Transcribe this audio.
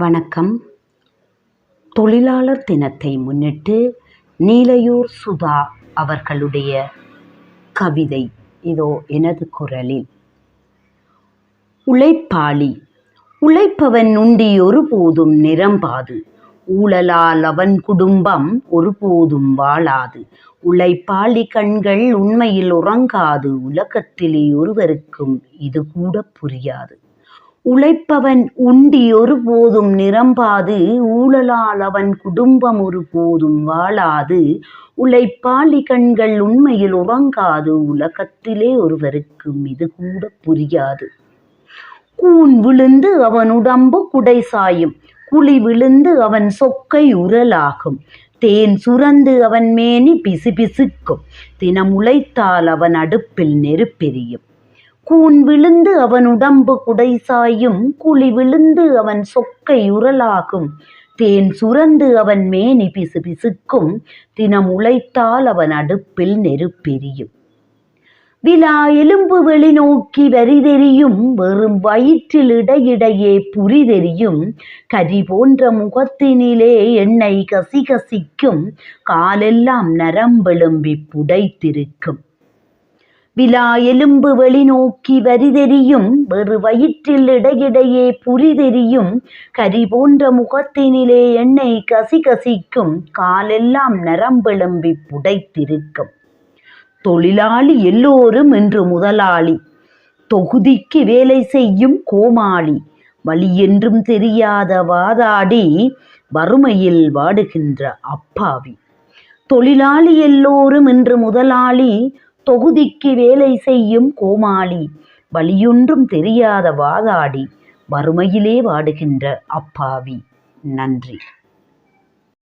வணக்கம். தொழிலாளர் தினத்தை முன்னிட்டு நீலையூர் சுதா அவர்களுடைய கவிதை இதோ எனது குரலில். உழைப்பாளி உழைப்பவன் உண்டி ஒருபோதும் நிரம்பாது ஊழலால் அவன் குடும்பம் ஒருபோதும் வாழாது. உழைப்பாளி கண்கள் உண்மையில் உறங்காது. உலகத்திலே ஒருவருக்கும் இது கூட புரியாது. உழைப்பவன் உண்டி ஒருபோதும் நிரம்பாது ஊழலால் அவன் குடும்பம் ஒரு போதும் வாழாது. உழைப்பாளி கண்கள் உண்மையில் உறங்காது உலகத்திலே ஒருவருக்கும் இது கூட புரியாது. கூன் விழுந்து அவன் உடம்பு குடை சாயும் குழி விழுந்து அவன் சொக்கை உரலாகும். தேன் சுரந்து அவன் மேனி பிசுபிசுக்கும் தினம் உழைத்தால் அவன் அடுப்பில் நெருப்பெரியும். கூன் விழுந்து அவன் உடம்பு குடை சாயும் குழி விழுந்து அவன் சொக்கை உரலாகும். தேன் சுரந்து அவன் மேனி பிசு பிசுக்கும் தினம் உழைத்தால் அவன் அடுப்பில் நெருப்பெரியும். விழா எலும்பு வெளிநோக்கி வரிதெரியும் வெறும் வயிற்றில் இடையிடையே புரிதெரியும். கரி போன்ற முகத்தினிலே எண்ணெய் கசிகசிக்கும் காலெல்லாம் நரம்பெலும்பி புடைத்திருக்கும். விலா எலும்பு வெளிநோக்கி வரிதெரியும் வெறு வயிற்றில் இடையிடையே புரிதெரியும். கரி போன்ற முகத்தினிலே எண்ணெய் கசி கசிக்கும் காலெல்லாம் நரம்பெலும்பி புடைத்திருக்கும். தொழிலாளி எல்லோரும் இன்று முதலாளி. தொகுதிக்கு வேலை செய்யும் கோமாளி. வழி என்றும் தெரியாத வாதாடி வறுமையில் வாடுகின்ற அப்பாவி. தொழிலாளி எல்லோரும் இன்று முதலாளி தொகுதிக்கு வேலை செய்யும் கோமாளி வழியொன்றும் தெரியாத வாதாடி வறுமையிலே வாடுகின்ற அப்பாவி. நன்றி.